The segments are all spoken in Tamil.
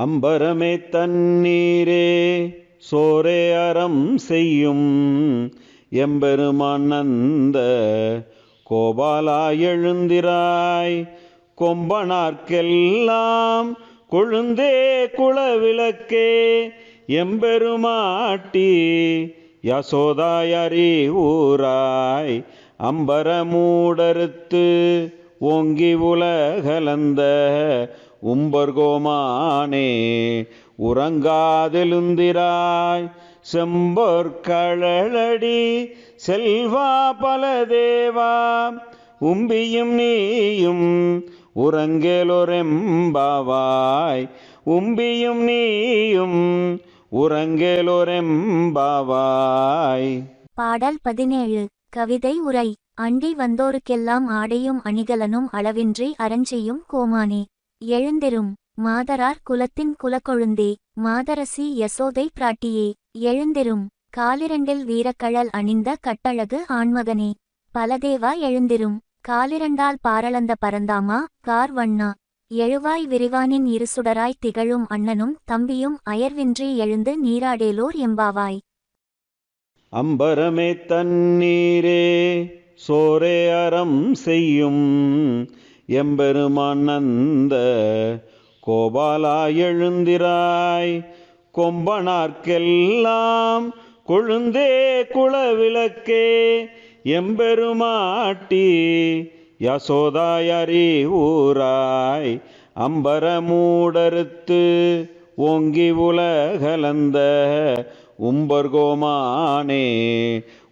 அம்பரமே தண்ணீரே சோரே அறம் செய்யும். எம்பெருமான் நந்த கோபாலா எழுந்திராய் கொம்பனார்க்கெல்லாம் கொழுந்தே குளவிளக்கே எம்பெருமாட்டி யசோதாயரி ஊராய் அம்பரமூடறுத்து ஓங்கி உலகலந்த உம்பர்கோமானே உறங்காதெழுந்திராய் செம்பொற்கழலடி செல்வா பல தேவா உம்பியும் நீயும் உறங்கேலொரெம்பாவாய் உம்பியும் நீயும் உறங்கேலொரெம்பாவாய். பாடல் பதினேழு கவிதை உரை அண்டி வந்தோருக்கெல்லாம் ஆடையும் அணிகலனும் அளவின்றி அரஞ்செய்யும் கோமானே. எழுந்திரும் மாதரார் குலத்தின் குலக்கொழுந்தே மாதரசி யசோதை பிராட்டியே எழுந்திரும் காலிரண்டில் வீரக்கழல் அணிந்த கட்டழகு ஆண்மகனே பலதேவா எழுந்திரும் காலிரண்டால் பாரளந்த பரந்தாமா கார் வண்ணா எழுவாய் விரிவானின் இருசுடராய் திகழும் அண்ணனும் தம்பியும் அயர்வின்றி எழுந்து நீராடேலோர் எம்பாவாய். அம்பரமே தண்ணீரே சோரே அறம் செய்யும் எம்பெருமான் நந்த கோபாலா எழுந்திராய். கொம்பனார்க்கெல்லாம் கொழுந்தே குலவிளக்கே. எம்பெருமாட்டி யசோதாயரி ஊராய். அம்பரமூடறுத்து ஓங்கி உலகலந்த உம்பர்கோமானே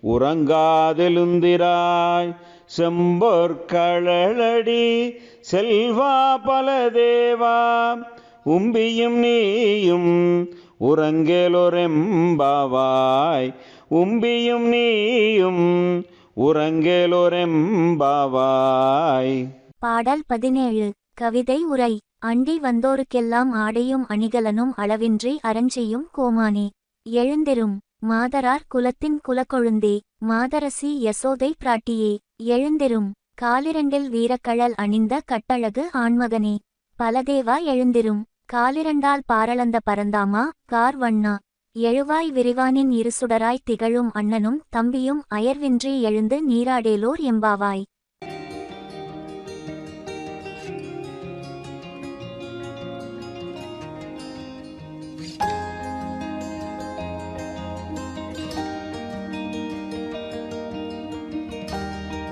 உறங்காதெழுந்திராய். செம்பொற்கழலடி செல்வா பல தேவா உம்பியும் நீயும் உறங்கேலொரெம்பாவாய். உம்பியும் நீயும் உறங்கேலொரெம்பாவாய். பாடல் பதினேழு கவிதை உரை அண்டி வந்தோருக்கெல்லாம் ஆடையும் அணிகலனும் அளவின்றி அரஞ்செய்யும் கோமானே. எழுந்திரும். மாதரார் குலத்தின் குலக்கொழுந்தே மாதரசி யசோதை பிராட்டியே எழுந்திரும். காலிரண்டில் வீரக்கழல் அணிந்த கட்டழகு ஆண்மகனே பலதேவா எழுந்திரும். காலிரண்டால் பாரளந்த பரந்தாமா கார் வண்ணா எழுவாய் விரிவானின் இருசுடராய் திகழும் அண்ணனும் தம்பியும் அயர்வின்றி எழுந்து நீராடேலோர் எம்பாவாய்.